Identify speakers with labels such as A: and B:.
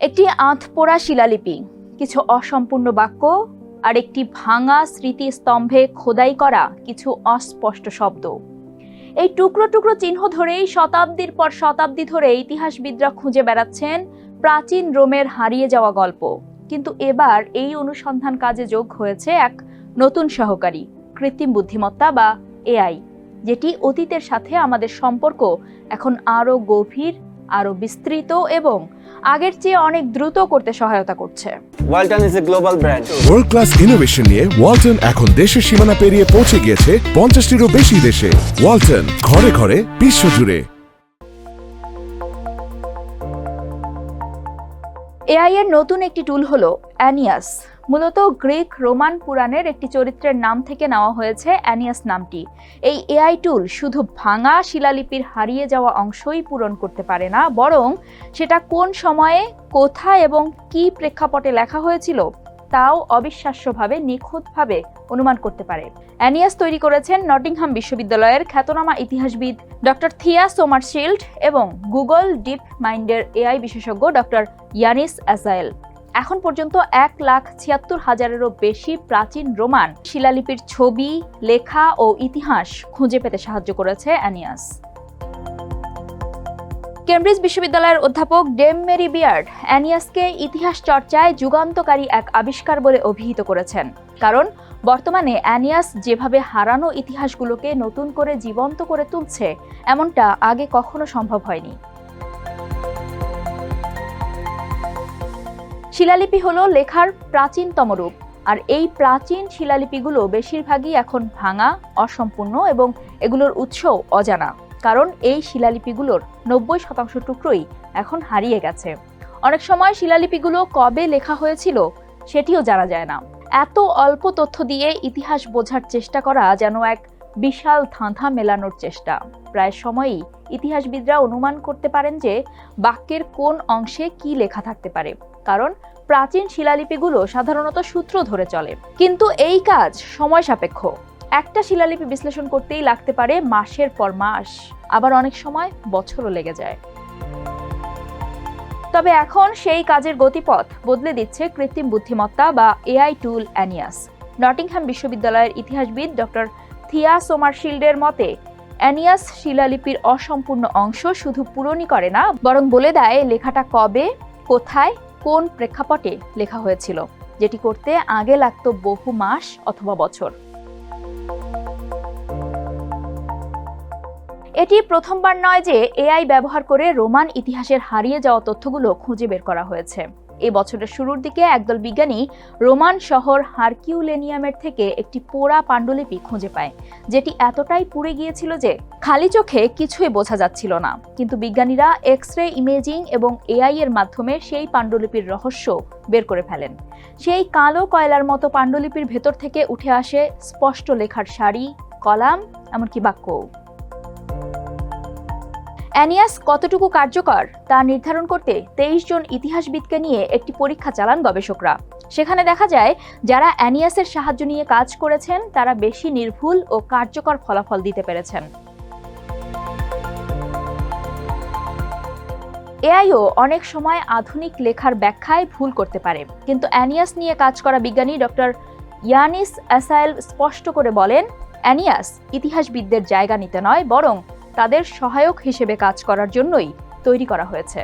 A: একটি আধপোড়া শিলালিপি, কিছু অসম্পূর্ণ বাক্য আর একটি ভাঙা স্মৃতিস্তম্ভে খোদাই করা কিছু অস্পষ্ট শব্দ। এই টুকরো টুকরো চিহ্ন ধরেই শতাব্দীর পর শতাব্দী ধরে ইতিহাসবিদরা খুঁজে বেড়াচ্ছেন প্রাচীন রোমের হারিয়ে যাওয়া গল্প। কিন্তু এবার এই অনুসন্ধান কাজে যোগ হয়েছে এক নতুন সহকারী, কৃত্রিম বুদ্ধিমত্তা বা এআই, যেটি অতীতের সাথে আমাদের সম্পর্ক এখন আরও গভীর আরও বিস্তৃত এবং আগের চেয়ে অনেক দ্রুত করতে সহায়তা করছে।
B: Walton is a global brand
C: world class innovation নিয়ে ওয়ালটন এখন দেশের সীমানা পেরিয়ে পৌঁছে গিয়েছে পঞ্চাশটিরও বেশি দেশে। ওয়ালটন ঘরে ঘরে বিশ্বজুড়ে
A: এআই এর নতুন একটি টুল হলো অ্যানিয়াস মূলত গ্রিক রোমান পুরাণের একটি চরিত্রের নাম থেকে নেওয়া হয়েছে অ্যানিয়াস নামটি। এই এআই টুল শুধু ভাঙা শিলালিপির হারিয়ে যাওয়া অংশই পূরণ করতে পারে না, বরং সেটা কোন সময়ে, কোথায় এবং কি প্রেক্ষাপটে লেখা হয়েছিল তাও অবিশ্বাস্যভাবে নিখুঁতভাবে অনুমান করতে পারে। অ্যানিয়াস তৈরি করেছেন নটিংহাম বিশ্ববিদ্যালয়ের খ্যাতনামা ইতিহাসবিদ ডক্টর থিয়া সোমারশিল্ড এবং গুগল ডিপ মাইন্ডের এআই বিশেষজ্ঞ ডক্টর ইয়ানিস অ্যাসায়েল এখন পর্যন্ত এক লাখ ছিয়াত্তর হাজারেরও বেশি প্রাচীন রোমান শিলালিপির ছবি, লেখা ও ইতিহাস খুঁজে পেতে সাহায্য করেছে অ্যানিয়াস। কেমব্রিজ বিশ্ববিদ্যালয়ের অধ্যাপক ডেম মেরি বিয়ার্ড অ্যানিয়াসকে ইতিহাস চর্চায় যুগান্তকারী এক আবিষ্কার বলে অভিহিত করেছেন। কারণ, বর্তমানে অ্যানিয়াস যেভাবে হারানো ইতিহাসগুলোকে নতুন করে জীবন্ত করে তুলছে, এমনটা আগে কখনো সম্ভব হয়নি। শিলালিপি হলো লেখার প্রাচীনতম রূপ, আর এই প্রাচীন শিলালিপিগুলো বেশিরভাগই এখন ভাঙা, অসম্পূর্ণ এবং এগুলোর উৎস অজানা, কারণ এই শিলালিপিগুলোর নব্বই শতাংশ টুকরোই এখন হারিয়ে গেছে। অনেক সময় শিলালিপিগুলো কবে লেখা হয়েছিল সেটিও জানা যায় না। এত অল্প তথ্য দিয়ে ইতিহাস বোঝার চেষ্টা করা যেন এক বিশাল ধাঁধা মেলানোর চেষ্টা। প্রায় সময়ই ইতিহাসবিদরা অনুমান করতে পারেন যে বাক্যের কোন অংশে কি লেখা থাকতে পারে। কারণ প্রাচীন শিলালিপিগুলো সাধারণত সূত্র ধরে চলে। কিন্তু এই কাজ সময় সাপেক্ষ। একটা শিলালিপি বিশ্লেষণ করতেই লাগতে পারে মাসের পর মাস, আবার অনেক সময় বছরও লেগে যায়। তবে এখন সেই কাজের গতিপথ বদলে দিচ্ছে কৃত্রিম বুদ্ধিমত্তা বা এআই টুল অ্যানিয়াস। নটিংহ্যাম বিশ্ববিদ্যালয়ের ইতিহাসবিদ ডক্টর থিয়া সোমারশিল্ডের মতে, অ্যানিয়াস শিলালিপির অসম্পূর্ণ অংশ শুধু পূরণই করে না, বরং বলে দেয় লেখাটা কবে, কোথায় কোন প্রেক্ষাপটে লেখা হয়েছিল, যেটি করতে আগে লাগত বহু মাস অথবা বছর। এটি প্রথমবার নয় যে এআই ব্যবহার করে রোমান ইতিহাসের হারিয়ে যাওয়া তথ্যগুলো খুঁজে বের করা হয়েছে। এই বছরের শুরুর দিকে একদল বিজ্ঞানী রোমান শহর হারকিউলেনিয়ামের থেকে একটি পোড়া পাণ্ডুলিপি খুঁজে পায়, যেটি এতটাই পুড়ে গিয়েছিল যে খালি চোখে কিছুই বোঝা যাচ্ছিল না। কিন্তু বিজ্ঞানীরা এক্স রে ইমেজিং এবং এআই এর মাধ্যমে সেই পাণ্ডুলিপির রহস্য বের করে ফেলেন। সেই কালো কয়লার মতো পাণ্ডুলিপির ভেতর থেকে উঠে আসে স্পষ্ট লেখার শাড়ি কলাম, এমনকি বাক্যও। অ্যানিয়াস কতটুকু কার্যকর তা নির্ধারণ করতে তেইশ জন ইতিহাসবিদকে নিয়ে একটি পরীক্ষা চালান গবেষকরা। সেখানে দেখা যায়, যারা অ্যানিয়াসের সাহায্য নিয়ে কাজ করেছেন, তারা বেশি নির্ভুল ও কার্যকর ফলাফল দিতে পেরেছেন। এআইও অনেক সময় আধুনিক লেখার ব্যাখ্যায় ভুল করতে পারে। কিন্তু অ্যানিয়াস নিয়ে কাজ করা বিজ্ঞানী ডক্টর ইয়ানিস অ্যাসাইল স্পষ্ট করে বলেন, অ্যানিয়াস ইতিহাসবিদদের জায়গা নিতে নয়, বরং তাদের সহায়ক হিসেবে কাজ করার জন্যই তৈরি করা হয়েছে।